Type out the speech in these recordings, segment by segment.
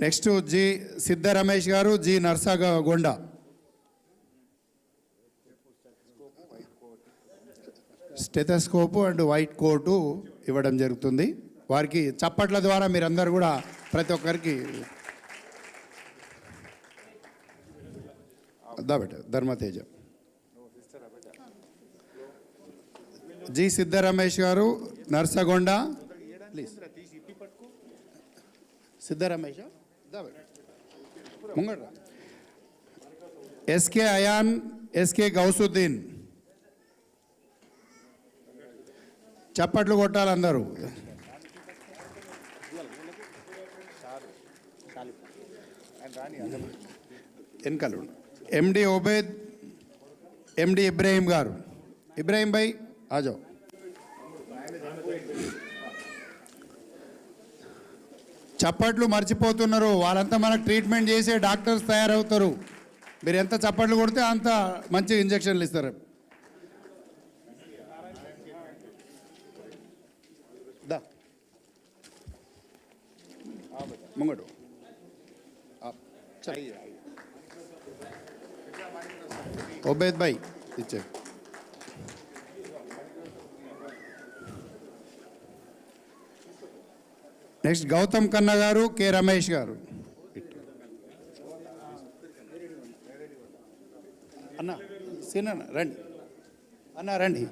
Next G Siddha Ramesh గారు G Narsagonda stethoscope and white coat ఇవ్వడం జరుగుతుంది. వారికి చప్పట్ల ద్వారా మీరందరూ కూడా ప్రతి ఒక్కరికి ధర్మతేజ. జి సిద్ధ రమేష్ గారు Narsagonda. Please. Siddha Ramesh. SK Ayan SK Gausuddin చప్పట్లు కొట్టాలి అందరూ. వెనకాల ఎండి ఒబేద్ ఎండి ఇబ్రాహీం గారు. ఇబ్రాహీం భాయ్ ఆజావ్ చప్పట్లు మర్చిపోతున్నారు. వాళ్ళంతా మనకు ట్రీట్మెంట్ చేసే డాక్టర్స్ తయారవుతారు. మీరు ఎంత చప్పట్లు కొడితే అంత మంచి ఇంజక్షన్లు ఇస్తారు. ముంగడు. ఒబేద్ భాయ్ ఇచ్చే నెక్స్ట్ గౌతమ్ కన్న గారు కె రమేష్ గారు. అన్న సీనన్న రండి. అన్న రండి.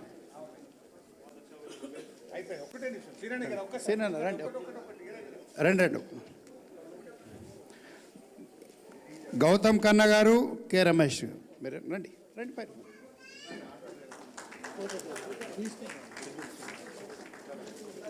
సీనన్న రండి. రండి రండి. గౌతమ్ కన్న గారు కె రమేష్. మీరు రండి రండి పైన